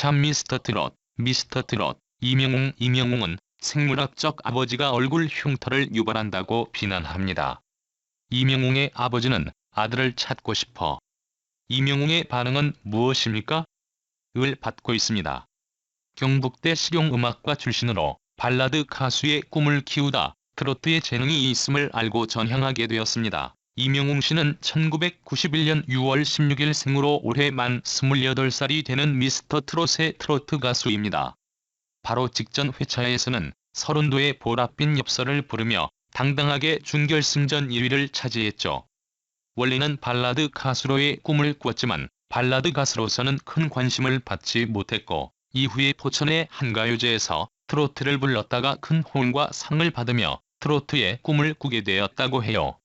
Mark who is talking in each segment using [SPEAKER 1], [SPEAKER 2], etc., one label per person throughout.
[SPEAKER 1] 샵 미스터 트롯, 미스터 트롯, 이명웅 이명웅은 생물학적 아버지가 얼굴 흉터를 유발한다고 비난합니다. 이명웅의 아버지는 아들을 찾고 싶어. 이명웅의 반응은 무엇입니까? 을 받고 있습니다. 경북대 실용음악과 출신으로 발라드 가수의 꿈을 키우다 트로트에 재능이 있음을 알고 전향하게 되었습니다. 이명웅 씨는 1991년 6월 16일 생으로 올해 만 28살이 되는 미스터 트롯의 트로트 가수입니다. 바로 직전 회차에서는 서른도의 보랏빛 엽서를 부르며 당당하게 준결승전 1위를 차지했죠. 원래는 발라드 가수로의 꿈을 꾸었지만 발라드 가수로서는 큰 관심을 받지 못했고 이후에 포천의 한가요제에서 트로트를 불렀다가 큰 호응과 상을 받으며 트로트의 꿈을 꾸게 되었다고 해요.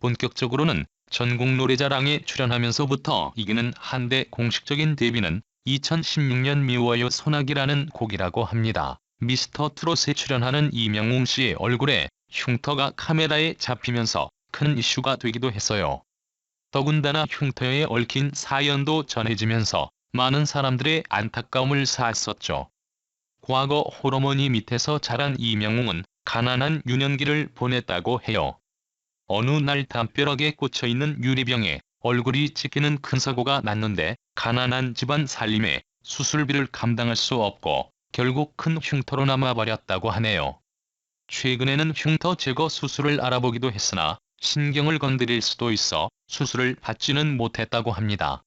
[SPEAKER 1] 본격적으로는 전국 노래자랑에 출연하면서부터 이기는 한데 공식적인 데뷔는 2016년 미워요 소나기라는 곡이라고 합니다. 미스터 트롯에 출연하는 이명웅 씨의 얼굴에 흉터가 카메라에 잡히면서 큰 이슈가 되기도 했어요. 더군다나 흉터에 얽힌 사연도 전해지면서 많은 사람들의 안타까움을 샀었죠. 과거 호르몬이 밑에서 자란 이명웅은 가난한 유년기를 보냈다고 해요. 어느 날 담벼락에 꽂혀있는 유리병에 얼굴이 찍히는 큰 사고가 났는데 가난한 집안 살림에 수술비를 감당할 수 없고 결국 큰 흉터로 남아버렸다고 하네요. 최근에는 흉터 제거 수술을 알아보기도 했으나 신경을 건드릴 수도 있어 수술을 받지는 못했다고 합니다.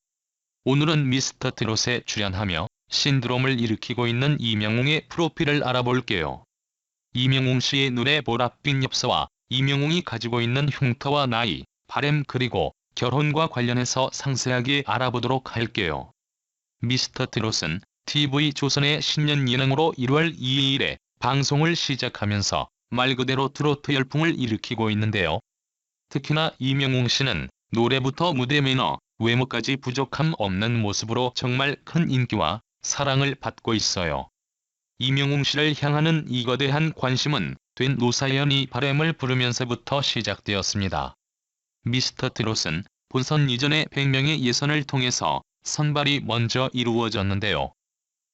[SPEAKER 1] 오늘은 미스터 트롯에 출연하며 신드롬을 일으키고 있는 이명웅의 프로필을 알아볼게요. 이명웅 씨의 눈에 보랏빛 엽서와 이명웅이 가지고 있는 흉터와 나이, 바램 그리고 결혼과 관련해서 상세하게 알아보도록 할게요. 미스터 트롯은 TV조선의 신년 예능으로 1월 2일에 방송을 시작하면서 말 그대로 트로트 열풍을 일으키고 있는데요. 특히나 이명웅 씨는 노래부터 무대 매너, 외모까지 부족함 없는 모습으로 정말 큰 인기와 사랑을 받고 있어요. 이명웅 씨를 향하는 이 거대한 관심은 된 노사연이 바램을 부르면서부터 시작되었습니다. 미스터 트롯은 본선 이전에 100명의 예선을 통해서 선발이 먼저 이루어졌는데요.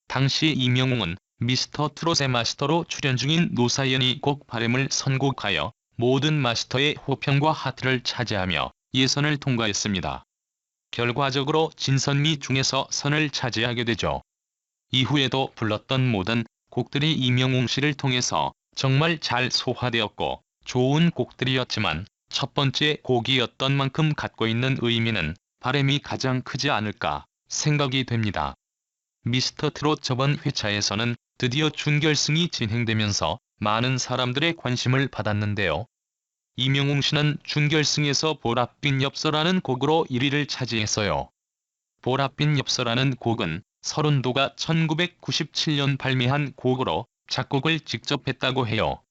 [SPEAKER 1] 당시 이명웅은 미스터 트롯의 마스터로 출연 중인 노사연이 곡 바램을 선곡하여 모든 마스터의 호평과 하트를 차지하며 예선을 통과했습니다. 결과적으로 진선미 중에서 선을 차지하게 되죠. 이후에도 불렀던 모든 곡들이 이명웅 씨를 통해서 정말 잘 소화되었고 좋은 곡들이었지만 첫 번째 곡이었던 만큼 갖고 있는 의미는 바램이 가장 크지 않을까 생각이 됩니다. 미스터 트롯 저번 회차에서는 드디어 준결승이 진행되면서 많은 사람들의 관심을 받았는데요. 이명웅 씨는 준결승에서 보랏빛 엽서라는 곡으로 1위를 차지했어요. 보랏빛 엽서라는 곡은 서른도가 1997년 발매한 곡으로 작곡을 직접 했다고 해요.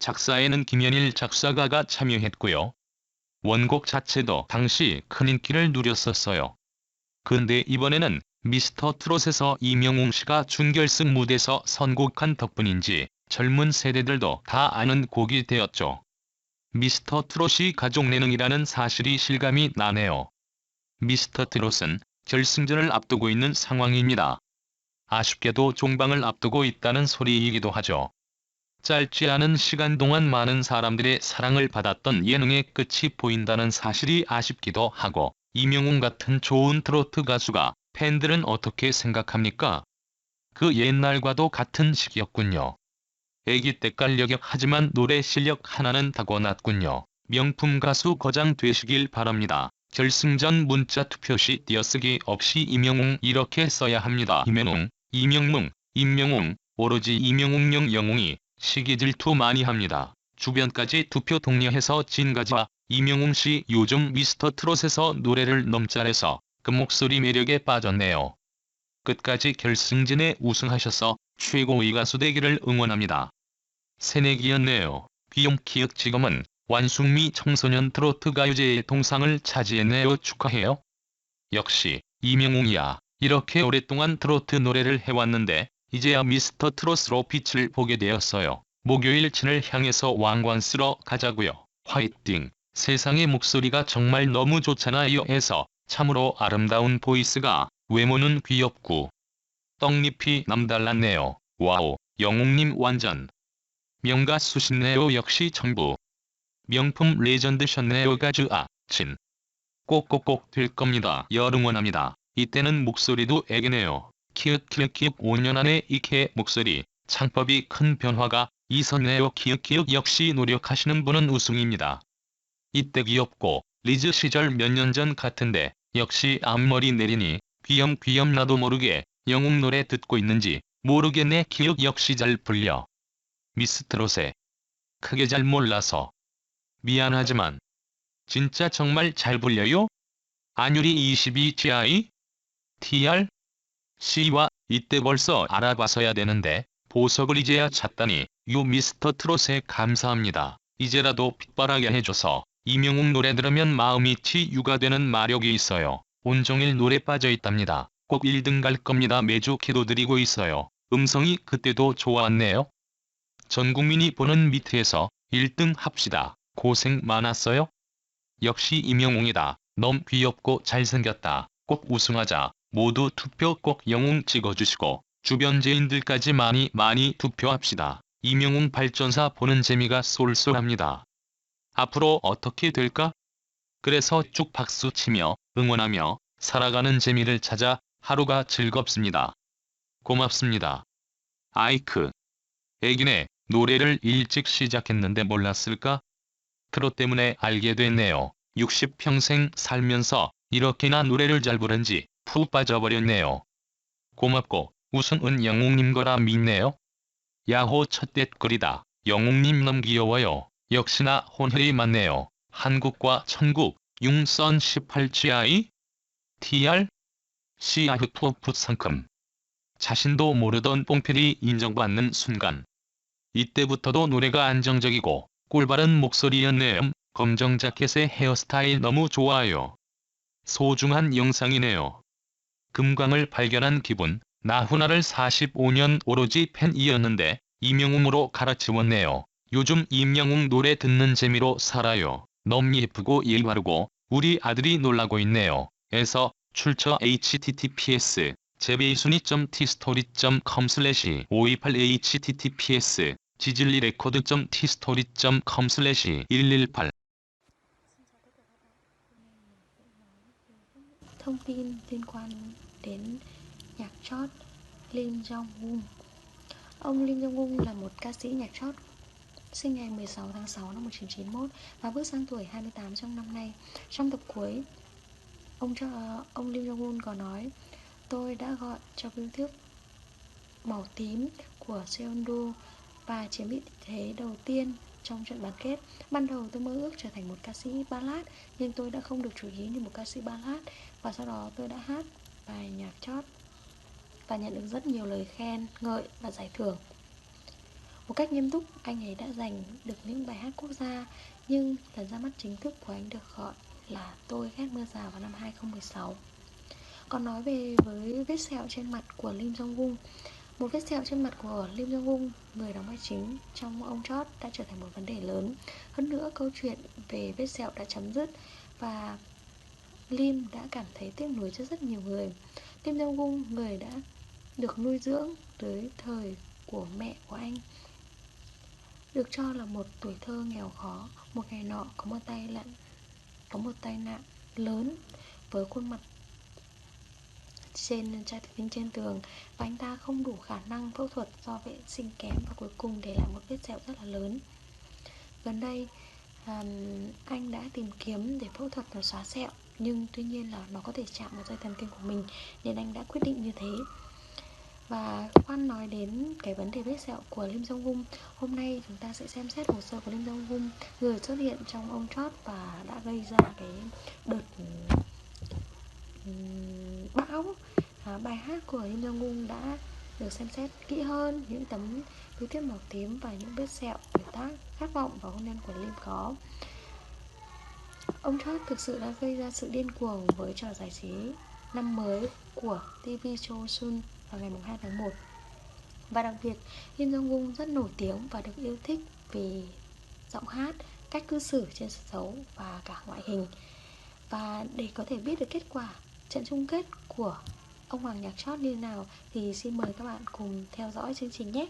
[SPEAKER 1] 작사에는 김현일 작사가가 참여했고요. 원곡 자체도 당시 큰 인기를 누렸었어요. 근데 이번에는 미스터 트롯에서 이명웅 씨가 준결승 무대에서 선곡한 덕분인지 젊은 세대들도 다 아는 곡이 되었죠. 미스터 트롯이 가족 예능이라는 사실이 실감이 나네요. 미스터 트롯은 결승전을 앞두고 있는 상황입니다. 아쉽게도 종방을 앞두고 있다는 소리이기도 하죠. 짧지 않은 시간 동안 많은 사람들의 사랑을 받았던 예능의 끝이 보인다는 사실이 아쉽기도 하고 이명웅 같은 좋은 트로트 가수가 팬들은 어떻게 생각합니까? 그 옛날과도 같은 시기였군요. 애기 때깔 여격하지만 노래 실력 하나는 타고났군요. 명품 가수 거장 되시길 바랍니다. 결승전 문자 투표 시 띄어쓰기 없이 이명웅 이렇게 써야 합니다. 이명웅, 이명웅, 임명웅, 오로지 이명웅령 영웅이 시기 질투 많이 합니다. 주변까지 투표 독려해서 진가지와 이명웅 씨 요즘 미스터 트롯에서 노래를 너무 잘해서 그 목소리 매력에 빠졌네요. 끝까지 결승전에 우승하셔서 최고의 가수 되기를 응원합니다. 새내기였네요. 귀염키읔 지금은 완숙미 청소년 트로트 가요제의 동상을 차지했네요. 축하해요. 역시 이명웅이야. 이렇게 오랫동안 트로트 노래를 해왔는데 이제야 미스터 트롯으로 빛을 보게 되었어요. 목요일 친을 향해서 왕관 쓰러 가자고요. 화이팅! 세상의 목소리가 정말 너무 좋잖아요 해서 참으로 아름다운 보이스가 외모는 귀엽고 떡잎이 남달랐네요. 와우, 영웅님 완전. 명가 수신네요 역시 정부. 명품 레전드셨네요 가즈아, 친. 꼭꼭꼭 될 겁니다. 열 응원합니다. 이때는 목소리도 애기네요. 키읔 키읔 키읔 5년 안에 이케 목소리, 창법이 큰 변화가 있었네요. 키읔 키읔 역시 노력하시는 분은 우승입니다. 이때 귀엽고 리즈 시절 몇 년 전 같은데 역시 앞머리 내리니 귀염 귀염 나도 모르게 영웅 노래 듣고 있는지 모르겠네 기억 역시 잘 불려. 미스트롯에 크게 잘 몰라서 미안하지만 진짜 정말 잘 불려요? 안유리 22GI? TR? C와 이때 벌써 알아봐서야 되는데 보석을 이제야 찾다니 유 미스터 트롯에 감사합니다. 이제라도 핏바라게 해줘서 이명웅 노래 들으면 마음이 치유가 되는 마력이 있어요. 온종일 노래 빠져 있답니다. 꼭 1등 갈 겁니다. 매주 기도드리고 있어요. 음성이 그때도 좋았네요. 전 국민이 보는 미트에서 1등 합시다. 고생 많았어요. 역시 임영웅이다. 너무 귀엽고 잘생겼다. 꼭 우승하자. 모두 투표 꼭 영웅 찍어주시고 주변 지인들까지 많이 많이 투표합시다. 임영웅 발전사 보는 재미가 쏠쏠합니다. 앞으로 어떻게 될까? 그래서 쭉 박수 치며 응원하며 살아가는 재미를 찾아 하루가 즐겁습니다. 고맙습니다. 아이크. 애기네 노래를 일찍 시작했는데 몰랐을까? 트롯 때문에 알게 됐네요. 60평생 살면서 이렇게나 노래를 잘 부른지 푹 빠져버렸네요. 고맙고 우승은 영웅님 거라 믿네요. 야호 첫 댓글이다. 영웅님 너무 귀여워요. 역시나 혼혈이 맞네요. 한국과 천국, 융선 18GI, TR, 시아흐프프 상큼. 자신도 모르던 뽕필이 인정받는 순간. 이때부터도 노래가 안정적이고 꿀바른 목소리였네요. 검정 자켓의 헤어스타일 너무 좋아요. 소중한 영상이네요. 금광을 발견한 기분, 나훈아를 45년 오로지 팬이었는데 이명웅으로 갈아치웠네요. 요즘 임영웅 노래 듣는 재미로 살아요. 너무 예쁘고 일 바르고 우리 아들이 놀라고 있네요. 에서 출처 https 제베이순위.tstory.com 슬래시 528 https 지질리 레코드.tstory.com 슬래시 118
[SPEAKER 2] Thông tin liên quan đến nhạc chót Lim Jong-un Ông Lim Jong-un là một ca sĩ nhạc chót sinh ngày 16 tháng 6 năm 1991 và bước sang tuổi 28 trong năm nay. Trong tập cuối, ông cho ông Lim Jong-un có nói Tôi đã gọi cho biêu thức màu tím của Seondu và chiếm vị thế đầu tiên trong trận bán kết. Ban đầu tôi mơ ước trở thành một ca sĩ ballad nhưng tôi đã không được chú ý như một ca sĩ ballad và sau đó tôi đã hát bài nhạc chót và nhận được rất nhiều lời khen, ngợi và giải thưởng. Một cách nghiêm túc, anh ấy đã giành được những bài hát quốc gia nhưng lần ra mắt chính thức của anh được gọi là Tôi ghét mưa rào vào năm 2016. Còn nói về với vết sẹo trên mặt của Lim Jong-un Một vết sẹo trên mặt của Lim Jong-un, người đóng vai chính trong ông chót đã trở thành một vấn đề lớn Hơn nữa câu chuyện về vết sẹo đã chấm dứt và Lim đã cảm thấy tiếc nuối cho rất nhiều người. Kim Jong-un, người đã được nuôi dưỡng tới thời của mẹ của anh Được cho là một tuổi thơ nghèo khó. Một ngày nọ có một tay lặn Có một tai nạn lớn với khuôn mặt trên trái tim trên tường và anh ta không đủ khả năng phẫu thuật do vệ sinh kém và cuối cùng để lại một vết sẹo rất là lớn. Gần đây um, anh đã tìm kiếm để phẫu thuật và xóa sẹo nhưng tuy nhiên là nó có thể chạm vào dây thần kinh của mình nên anh đã quyết định như thế. Và khoan nói đến cái vấn đề vết sẹo của Lim Jong Un Hôm nay chúng ta sẽ xem xét hồ sơ của Lim Jong Un Người xuất hiện trong ông chót và đã gây ra cái đợt bão. À, bài hát của lim Jong Un đã được xem xét kỹ hơn những tấm túi tiết màu tím và những vết sẹo thác khát vọng và hôn nhân của Lim có. Ông Chót thực sự đã gây ra sự điên cuồng với trò giải trí năm mới của TV show Sun vào ngày 2 tháng 1 Và đặc biệt, Kim Jong Un rất nổi tiếng và được yêu thích vì giọng hát, cách cư xử trên sân khấu và cả ngoại hình. Và để có thể biết được kết quả trận chung kết của ông Hoàng nhạc chót như nào thì xin mời các bạn cùng theo dõi chương trình nhé.